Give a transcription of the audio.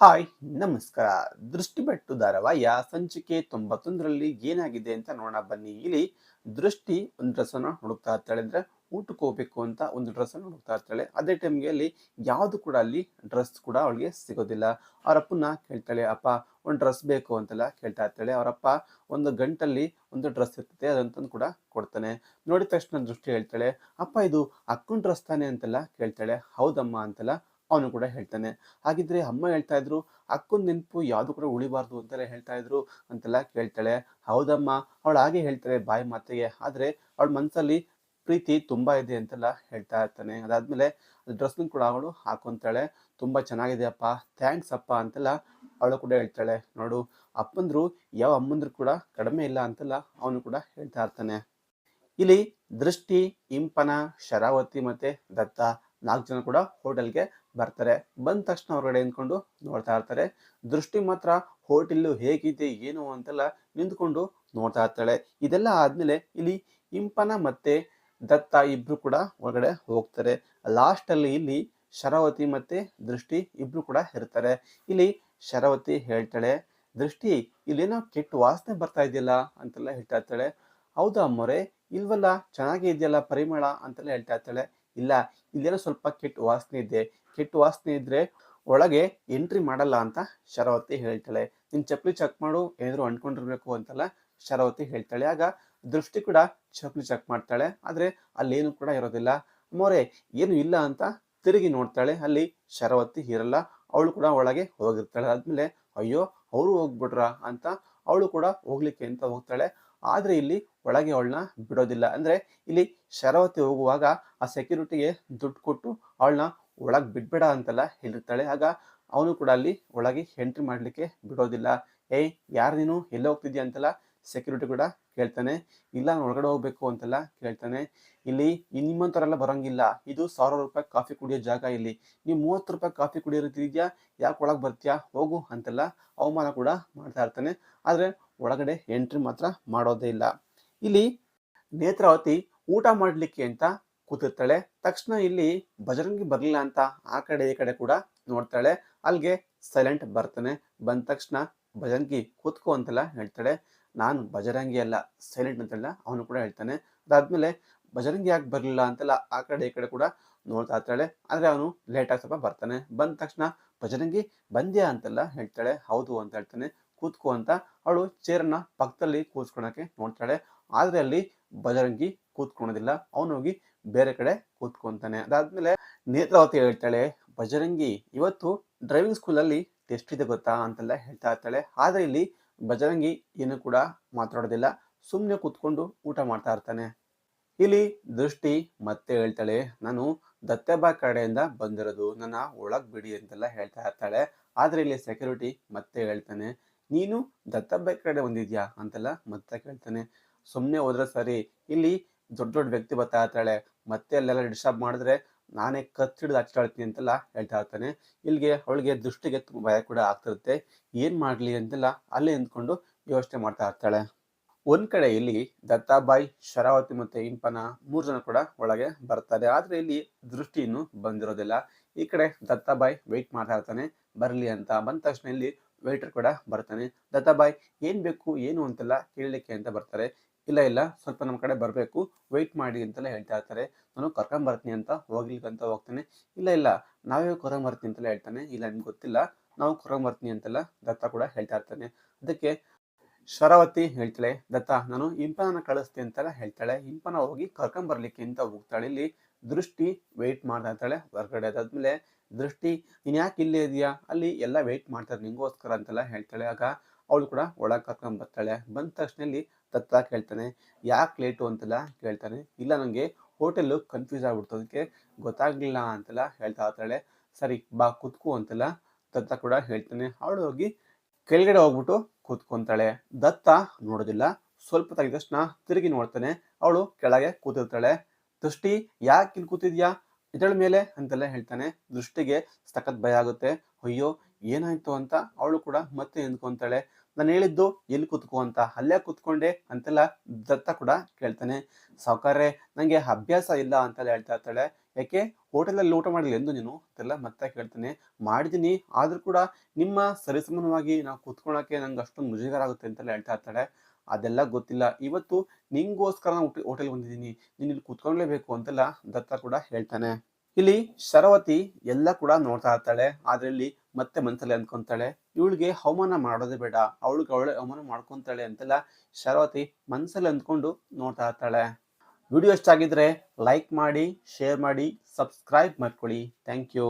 Hi, ನಮಸ್ಕಾರ. ದೃಷ್ಟಿಬೆಟ್ಟು ಧಾರಾವಾಹಿಯ ಸಂಚಿಕೆ ತೊಂಬತ್ತೊಂದರಲ್ಲಿ ಏನಾಗಿದೆ ಅಂತ ನೋಡೋಣ ಬನ್ನಿ. ಇಲ್ಲಿ ದೃಷ್ಟಿ ಒಂದು ಡ್ರೆಸ್ಸನ್ನು ಹುಡುಕ್ತಾ ಇರ್ತಾಳೆ ಅಂದ್ರೆ ಊಟಕ್ಕೆ ಹೋಗ್ಬೇಕು ಅಂತ ಒಂದು ಡ್ರೆಸ್ಸನ್ನು ಹುಡುಕ್ತಾ ಇರ್ತಾಳೆ. ಅದೇ ಟೈಮ್ಗೆ ಅಲ್ಲಿ ಯಾವುದು ಕೂಡ ಅಲ್ಲಿ ಡ್ರೆಸ್ ಕೂಡ ಅವಳಿಗೆ ಸಿಗೋದಿಲ್ಲ. ಅವರಪ್ಪನ ಕೇಳ್ತಾಳೆ, ಅಪ್ಪ, ಒಂದು ಡ್ರೆಸ್ ಬೇಕು ಅಂತೆಲ್ಲ ಕೇಳ್ತಾ ಇರ್ತಾಳೆ. ಅವರಪ್ಪ ಒಂದು ಗಂಟಲ್ಲಿ ಒಂದು ಡ್ರೆಸ್ ಇರ್ತದೆ ಅದಂತಂದು ಕೂಡ ಕೊಡ್ತಾನೆ. ನೋಡಿದ ತಕ್ಷಣ ದೃಷ್ಟಿ ಹೇಳ್ತಾಳೆ, ಅಪ್ಪ, ಇದು ಅಕ್ಕನ ಡ್ರೆಸ್ ತಾನೆ ಅಂತೆಲ್ಲ ಕೇಳ್ತಾಳೆ. ಹೌದಮ್ಮ ಅಂತೆಲ್ಲ ಅವನು ಕೂಡ ಹೇಳ್ತಾನೆ. ಹಾಗಿದ್ರೆ ಅಮ್ಮ ಹೇಳ್ತಾ ಇದ್ರು, ಅಕ್ಕನ ನೆನಪು ಯಾವುದು ಕೂಡ ಉಳಿಬಾರ್ದು ಅಂತೆಲ್ಲ ಹೇಳ್ತಾ ಇದ್ರು ಅಂತೆಲ್ಲ ಕೇಳ್ತಾಳೆ. ಹೌದಮ್ಮ, ಅವಳು ಹಾಗೆ ಹೇಳ್ತಾಳೆ ಬಾಯಿ ಮಾತಿಗೆ. ಆದ್ರೆ ಅವಳ ಮನಸ್ಸಲ್ಲಿ ಪ್ರೀತಿ ತುಂಬಾ ಇದೆ ಅಂತೆಲ್ಲ ಹೇಳ್ತಾ ಇರ್ತಾನೆ. ಅದಾದ್ಮೇಲೆ ಡ್ರೆಸ್ನ ಕೂಡ ಅವಳು ಹಾಕೊಂತಾಳೆ. ತುಂಬಾ ಚೆನ್ನಾಗಿದೆ ಅಪ್ಪ ಥ್ಯಾಂಕ್ಸ್ ಅಪ್ಪ ಅಂತೆಲ್ಲ ಅವಳು ಕೂಡ ಹೇಳ್ತಾಳೆ. ನೋಡು, ಅಪ್ಪಂದ್ರು ಯಾವ ಅಮ್ಮಂದ್ರು ಕೂಡ ಕಡಿಮೆ ಇಲ್ಲ ಅಂತೆಲ್ಲ ಅವನು ಕೂಡ ಹೇಳ್ತಾ ಇರ್ತಾನೆ. ಇಲ್ಲಿ ದೃಷ್ಟಿ, ಇಂಪನ, ಶರಾವತಿ ಮತ್ತೆ ದತ್ತ ನಾಲ್ಕು ಜನ ಕೂಡ ಹೋಟೆಲ್ಗೆ ಬರ್ತಾರೆ. ಬಂದ ತಕ್ಷಣ ಹೊರಗಡೆ ನಿಂತ್ಕೊಂಡು ನೋಡ್ತಾ ಇರ್ತಾರೆ. ದೃಷ್ಟಿ ಮಾತ್ರ ಹೋಟೆಲ್ಲು ಹೇಗಿದೆ, ಏನು ಅಂತೆಲ್ಲ ನಿಂತ್ಕೊಂಡು ನೋಡ್ತಾ ಇರ್ತಾಳೆ. ಇದೆಲ್ಲ ಆದ್ಮೇಲೆ ಇಲ್ಲಿ ಇಂಪನ ಮತ್ತೆ ದತ್ತ ಇಬ್ರು ಕೂಡ ಹೊರಗಡೆ ಹೋಗ್ತಾರೆ. ಲಾಸ್ಟ್ ಅಲ್ಲಿ ಇಲ್ಲಿ ಶರಾವತಿ ಮತ್ತೆ ದೃಷ್ಟಿ ಇಬ್ರು ಕೂಡ ಇರ್ತಾರೆ. ಇಲ್ಲಿ ಶರಾವತಿ ಹೇಳ್ತಾಳೆ, ದೃಷ್ಟಿ, ಇಲ್ಲೇನೋ ಕೆಟ್ಟ ವಾಸನೆ ಬರ್ತಾ ಇದೆಯಲ್ಲ? ಅಂತೆಲ್ಲ ಹೇಳ್ತಾ ಇರ್ತಾಳೆ. ಹೌದಾ ಮೊರೆ, ಇಲ್ವಲ್ಲ? ಚೆನ್ನಾಗೇ ಇದೆಯಲ್ಲ ಪರಿಮಳ? ಅಂತೆಲ್ಲ ಹೇಳ್ತಾ ಇರ್ತಾಳೆ. ಇಲ್ಲ ಇಲ್ಲೇನೋ ಸ್ವಲ್ಪ ಕೆಟ್ಟ ವಾಸನೆ ಇದೆ. ಕೆಟ್ಟ ವಾಸನೆ ಇದ್ರೆ ಒಳಗೆ ಎಂಟ್ರಿ ಮಾಡಲ್ಲ ಅಂತ ಶರಾವತಿ ಹೇಳ್ತಾಳೆ. ನಿನ್ ಚಪ್ಪಲಿ ಚೆಕ್ ಮಾಡು, ಏನಾದ್ರು ಅಂಟ್ಕೊಂಡಿರ್ಬೇಕು ಅಂತೆಲ್ಲ ಶರಾವತಿ ಹೇಳ್ತಾಳೆ. ಆಗ ದೃಷ್ಟಿ ಕೂಡ ಚಪ್ಪಲಿ ಚೆಕ್ ಮಾಡ್ತಾಳೆ. ಆದ್ರೆ ಅಲ್ಲೇನು ಕೂಡ ಇರೋದಿಲ್ಲ. ಮೋರೆ ಏನು ಇಲ್ಲ ಅಂತ ತಿರುಗಿ ನೋಡ್ತಾಳೆ. ಅಲ್ಲಿ ಶರಾವತಿ ಇರಲ್ಲ. ಅವಳು ಕೂಡ ಒಳಗೆ ಹೋಗಿರ್ತಾಳೆ. ಆದ್ಮೇಲೆ, ಅಯ್ಯೋ, ಅವರು ಹೋಗ್ಬಿಟ್ರ? ಅಂತ ಅವಳು ಕೂಡ ಹೋಗ್ಲಿಕ್ಕೆ ಅಂತ ಹೋಗ್ತಾಳೆ. ಆದ್ರೆ ಇಲ್ಲಿ ಒಳಗೆ ಅವಳನ್ನ ಬಿಡೋದಿಲ್ಲ. ಅಂದ್ರೆ ಇಲ್ಲಿ ಶರಾವತಿ ಹೋಗುವಾಗ ಆ ಸೆಕ್ಯೂರಿಟಿಗೆ ದುಡ್ಡು ಕೊಟ್ಟು ಅವಳನ್ನ ಒಳಗೆ ಬಿಡ್ಬೇಡ ಅಂತೆಲ್ಲ ಹೇಳಿರ್ತಾಳೆ. ಆಗ ಅವನು ಕೂಡ ಅಲ್ಲಿ ಒಳಗೆ ಎಂಟ್ರಿ ಮಾಡ್ಲಿಕ್ಕೆ ಬಿಡೋದಿಲ್ಲ. ಏಯ್, ಯಾರು ನೀನು? ಎಲ್ಲ ಹೋಗ್ತಿದ್ಯಾ ಅಂತೆಲ್ಲ ಸೆಕ್ಯೂರಿಟಿ ಕೂಡ ಕೇಳ್ತಾನೆ. ಇಲ್ಲ, ನಾನು ಒಳಗಡೆ ಹೋಗ್ಬೇಕು ಅಂತೆಲ್ಲ ಕೇಳ್ತಾನೆ. ಇಲ್ಲಿ ಇನ್ ನಿಮ್ಮಂತವರೆಲ್ಲ ಬರಂಗಿಲ್ಲ. ಇದು ಸಾವಿರ ರೂಪಾಯಿ ಕಾಫಿ ಕುಡಿಯೋ ಜಾಗ ಇಲ್ಲಿ. ನೀವು ಮೂವತ್ತು ರೂಪಾಯಿ ಕಾಫಿ ಕುಡಿಯೋರಿದ್ಯಾ ಯಾಕೆ ಒಳಗೆ ಬರ್ತೀಯಾ? ಹೋಗು ಅಂತೆಲ್ಲ ಅವಮಾನ ಕೂಡ ಮಾಡ್ತಾ ಇರ್ತಾನೆ. ಆದರೆ ಒಳಗಡೆ ಎಂಟ್ರಿ ಮಾತ್ರ ಮಾಡೋದೇ ಇಲ್ಲ. ಇಲ್ಲಿ ನೇತ್ರಾವತಿ ಊಟ ಮಾಡಲಿಕ್ಕೆ ಅಂತ ಕೂತಿರ್ತಾಳೆ. ತಕ್ಷಣ ಇಲ್ಲಿ ಬಜರಂಗಿ ಬರಲಿಲ್ಲ ಅಂತ ಆ ಕಡೆ ಈ ಕಡೆ ಕೂಡ ನೋಡ್ತಾಳೆ. ಅಲ್ಲಿಗೆ ಸೈಲೆಂಟ್ ಬರ್ತಾನೆ. ಬಂದ ತಕ್ಷಣ ಬಜರಂಗಿ ಕೂತ್ಕೋ ಅಂತೆಲ್ಲ ಹೇಳ್ತಾಳೆ. ನಾನು ಬಜರಂಗಿ ಅಲ್ಲ ಸೈಲೆಂಟ್ ಅಂತೆಲ್ಲ ಅವನು ಕೂಡ ಹೇಳ್ತಾನೆ. ಅದಾದ್ಮೇಲೆ ಬಜರಂಗಿ ಯಾಕೆ ಬರಲಿಲ್ಲ ಅಂತೆಲ್ಲ ಆ ಕಡೆ ಈ ಕಡೆ ಕೂಡ ನೋಡ್ತಾ ಇರ್ತಾಳೆ. ಆದರೆ ಅವನು ಲೇಟಾಗಿ ಸ್ವಲ್ಪ ಬರ್ತಾನೆ. ಬಂದ ತಕ್ಷಣ ಬಜರಂಗಿ ಬಂದ್ಯಾ ಅಂತೆಲ್ಲ ಹೇಳ್ತಾಳೆ. ಹೌದು ಅಂತ ಹೇಳ್ತಾನೆ. ಕೂತ್ಕೋ ಅಂತ ಅವಳು ಚೇರನ್ನ ಪಕ್ಕದಲ್ಲಿ ಕೂತ್ಕೊಳಕ್ಕೆ ನೋಡ್ತಾಳೆ. ಆದ್ರೆ ಅಲ್ಲಿ ಬಜರಂಗಿ ಕೂತ್ಕೊಳೋದಿಲ್ಲ ಅವನು ಹೋಗಿ ಬೇರೆ ಕಡೆ ಕೂತ್ಕೊತಾನೆ. ಅದಾದ್ಮೇಲೆ ನೇತ್ರಾವತಿ ಹೇಳ್ತಾಳೆ, ಬಜರಂಗಿ, ಇವತ್ತು ಡ್ರೈವಿಂಗ್ ಸ್ಕೂಲಲ್ಲಿ ಟೆಸ್ಟ್ ಇದೆ ಗೊತ್ತಾ? ಅಂತೆಲ್ಲ ಹೇಳ್ತಾ ಇರ್ತಾಳೆ. ಆದರೆ ಇಲ್ಲಿ ಬಜರಂಗಿ ಏನು ಕೂಡ ಮಾತಾಡೋದಿಲ್ಲ. ಸುಮ್ಮನೆ ಕೂತ್ಕೊಂಡು ಊಟ ಮಾಡ್ತಾ ಇರ್ತಾನೆ. ಇಲ್ಲಿ ದೃಷ್ಟಿ ಮತ್ತೆ ಹೇಳ್ತಾಳೆ, ನಾನು ದತ್ತೆಬಾ ಕಡೆಯಿಂದ ಬಂದಿರೋದು. ನನ್ನ ಒಳಗೆ ಬಿಡಿ ಅಂತೆಲ್ಲ ಹೇಳ್ತಾ ಇರ್ತಾಳೆ. ಆದರೆ ಇಲ್ಲಿ ಸೆಕ್ಯೂರಿಟಿ ಮತ್ತೆ ಹೇಳ್ತಾನೆ, ನೀನು ದತ್ತಬ್ಬ ಕಡೆ ಬಂದಿದ್ಯಾ? ಅಂತೆಲ್ಲ ಮತ್ತೆ ಕೇಳ್ತಾನೆ. ಸುಮ್ಮನೆ ಹೋದ್ರೆ ಸರಿ. ಇಲ್ಲಿ ದೊಡ್ಡ ದೊಡ್ಡ ವ್ಯಕ್ತಿ ಬರ್ತಾ ಇರ್ತಾಳೆ. ಮತ್ತೆ ಅಲ್ಲೆಲ್ಲ ಡಿಸ್ಟರ್ಬ್ ಮಾಡಿದ್ರೆ ನಾನೇ ಹಿಡಿದು ಹಚ್ಚಾಳ್ತೀನಿ ಅಂತೆಲ್ಲ ಹೇಳ್ತಾ ಇರ್ತಾನೆ. ಇಲ್ಲಿಗೆ ಅವಳಿಗೆ ದೃಷ್ಟಿಗೆ ತುಂಬ ಭಯ ಕೂಡ ಆಗ್ತಿರುತ್ತೆ. ಏನು ಮಾಡಲಿ ಅಂತೆಲ್ಲ ಅಲ್ಲೇ ನಿಂತ್ಕೊಂಡು ಯೋಚನೆ ಮಾಡ್ತಾ ಇರ್ತಾಳೆ. ಒಂದು ಕಡೆ ಇಲ್ಲಿ ದತ್ತಾಬಾಯಿ, ಶರಾವತಿ ಮತ್ತೆ ಇಂಪನ ಮೂರು ಜನ ಕೂಡ ಒಳಗೆ ಬರ್ತಾರೆ. ಆದ್ರೆ ಇಲ್ಲಿ ದೃಷ್ಟಿ ಇನ್ನು ಬಂದಿರೋದಿಲ್ಲ. ಈ ಕಡೆ ದತ್ತಾಬಾಯಿ ವೆಯ್ಟ್ ಮಾಡ್ತಾ ಇರ್ತಾನೆ. ಬರಲಿ ಅಂತ ಬಂದ ತಕ್ಷಣ ಇಲ್ಲಿ ವೆಯ್ಟರ್ ಕೂಡ ಬರ್ತಾನೆ. ದತ್ತಾಬಾಯಿ, ಏನು ಬೇಕು, ಏನು ಅಂತೆಲ್ಲ ಕೇಳಲಿಕ್ಕೆ ಅಂತ ಬರ್ತಾರೆ. ಇಲ್ಲ ಇಲ್ಲ. ಸ್ವಲ್ಪ ನಮ್ಮ ಕಡೆ ಬರಬೇಕು. ವೆಯ್ಟ್ ಮಾಡಿ ಅಂತೆಲ್ಲ ಹೇಳ್ತಾ ಇರ್ತಾರೆ. ನಾನು ಕರ್ಕೊಂಬರ್ತೀನಿ ಅಂತ ಹೋಗ್ಲಿಕ್ಕೆ ಅಂತ ಹೋಗ್ತಾನೆ. ಇಲ್ಲ ಇಲ್ಲ. ನಾವೇ ಕರ್ಕೊಂಬರ್ತೀನಿ ಅಂತೆಲ್ಲ ಹೇಳ್ತಾನೆ. ಇಲ್ಲ, ನಿಮ್ಗೆ ಗೊತ್ತಿಲ್ಲ. ನಾವು ಕರ್ಕೊಂಬರ್ತೀನಿ ಅಂತೆಲ್ಲ ದತ್ತ ಕೂಡ ಹೇಳ್ತಾ ಇರ್ತಾನೆ. ಅದಕ್ಕೆ ಶರಾವತಿ ಹೇಳ್ತಾಳೆ, ದತ್ತ, ನಾನು ಇಂಪನ ಕಳಿಸ್ತೀನಿ ಅಂತೆಲ್ಲ ಹೇಳ್ತಾಳೆ. ಇಂಪನ ಹೋಗಿ ಕರ್ಕೊಂಬರ್ಲಿಕ್ಕೆ ಅಂತ ಹೋಗ್ತಾಳೆ. ಇಲ್ಲಿ ದೃಷ್ಟಿ ವೆಯ್ಟ್ ಮಾಡ್ತಾ ಇರ್ತಾಳೆ. ಹೊರಗಡೆ ಅದಾದ್ಮೇಲೆ ದೃಷ್ಟಿ ನೀನ್ ಯಾಕೆ ಇಲ್ಲೇ ಇದೆಯಾ? ಅಲ್ಲಿ ಎಲ್ಲ ವೆಯ್ಟ್ ಮಾಡ್ತಾರೆ. ನಿಂಗೋಸ್ಕರ ಅಂತೆಲ್ಲ ಹೇಳ್ತಾಳೆ. ಆಗ ಅವಳು ಕೂಡ ಒಳಗೆ ಕರ್ಕೊಂಡು ಬರ್ತಾಳೆ. ಬಂದ ತಕ್ಷಣ ದತ್ತ ಕೇಳ್ತಾನೆ, ಯಾಕೆ ಲೇಟು ಅಂತೆಲ್ಲ ಕೇಳ್ತಾನೆ. ಇಲ್ಲ ನನಗೆ ಹೋಟೆಲ್ಲು ಕನ್ಫ್ಯೂಸ್ ಆಗ್ಬಿಡ್ತು. ಅದಕ್ಕೆ ಗೊತ್ತಾಗ್ಲಿಲ್ಲ ಅಂತೆಲ್ಲ ಹೇಳ್ತಾ ಇರ್ತಾಳೆ. ಸರಿ, ಬಾ ಕೂತ್ಕೋ ಅಂತೆಲ್ಲ ದತ್ತ ಕೂಡ ಹೇಳ್ತಾನೆ. ಅವಳು ಹೋಗಿ ಕೆಳಗಡೆ ಹೋಗ್ಬಿಟ್ಟು ಕೂತ್ಕೊಂತಾಳೆ. ದತ್ತ ನೋಡೋದಿಲ್ಲ. ಸ್ವಲ್ಪ ತಗಿದ ತಕ್ಷಣ ತಿರುಗಿ ನೋಡ್ತಾನೆ. ಅವಳು ಕೆಳಗೆ ಕೂತಿರ್ತಾಳೆ. ದೃಷ್ಟಿ, ಯಾಕೆ ಇಲ್ಲಿ ಕೂತಿದ್ಯಾ? ಇದಳ ಮೇಲೆ ಅಂತೆಲ್ಲ ಹೇಳ್ತಾನೆ. ದೃಷ್ಟಿಗೆ ಸಖತ್ ಭಯ ಆಗುತ್ತೆ. ಅಯ್ಯೋ ಏನಾಯ್ತು ಅಂತ ಅವಳು ಕೂಡ ಮತ್ತೆ ಎಂದ್ಕೊಂತಾಳೆ. ನಾನು ಹೇಳಿದ್ದು ಎಲ್ಲಿ ಕೂತ್ಕೋ ಅಂತ. ಅಲ್ಲೇ ಕೂತ್ಕೊಂಡೆ ಅಂತೆಲ್ಲ ದತ್ತ ಕೂಡ ಕೇಳ್ತಾನೆ. ಸಾವುಕಾರ್ರೆ ನನಗೆ ಅಭ್ಯಾಸ ಇಲ್ಲ ಅಂತೆಲ್ಲ ಹೇಳ್ತಾ ಇರ್ತಾಳೆ. ಯಾಕೆ? ಹೋಟೆಲಲ್ಲಿ ಊಟ ಮಾಡಿಲ್ಲ ಎಂದು ನೀನು? ಅಂತೆಲ್ಲ ಮತ್ತೆ ಕೇಳ್ತಾನೆ. ಮಾಡಿದ್ದೀನಿ, ಆದರೂ ಕೂಡ ನಿಮ್ಮ ಸರಿಸಮಾನವಾಗಿ ನಾವು ಕುತ್ಕೊಳಕ್ಕೆ ನಂಗೆ ಅಷ್ಟೊಂದು ಮುಜುಗರ ಆಗುತ್ತೆ ಅಂತೆಲ್ಲ ಹೇಳ್ತಾ ಇರ್ತಾಳೆ. ಅದೆಲ್ಲ ಗೊತ್ತಿಲ್ಲ. ಇವತ್ತು ನಿಂಗೋಸ್ಕರ ನಾನು ಹೋಟೆಲ್ ಬಂದಿದ್ದೀನಿ. ನೀನು ಇಲ್ಲಿ ಕುತ್ಕೊಳ್ಲೇಬೇಕು ಅಂತೆಲ್ಲ ದತ್ತ ಕೂಡ ಹೇಳ್ತಾನೆ. ಇಲ್ಲಿ ಶರವತಿ ಎಲ್ಲ ಕೂಡ ನೋಡ್ತಾ ಇರ್ತಾಳೆ. ಆದ್ರೆ ಮತ್ತೆ ಮನಸ್ಸಲ್ಲಿ ಅಂದ್ಕೊಂತಾಳೆ, ಇವಳಿಗೆ ಅವಮಾನ ಮಾಡೋದೇ ಬೇಡ, ಅವಳಿಗೆ ಅವಳೆ ಅವಮಾನ ಮಾಡ್ಕೊಂತಾಳೆ ಅಂತೆಲ್ಲ ಶರಾವತಿ ಮನಸ್ಸಲ್ಲಿ ಅಂದ್ಕೊಂಡು ನೋಡ್ತಾ ಇರ್ತಾಳೆ. ವಿಡಿಯೋ ಇಷ್ಟ ಆಗಿದ್ರೆ ಲೈಕ್ ಮಾಡಿ, ಶೇರ್ ಮಾಡಿ, ಸಬ್ಸ್ಕ್ರೈಬ್ ಮಾಡ್ಕೊಳ್ಳಿ. Thank you.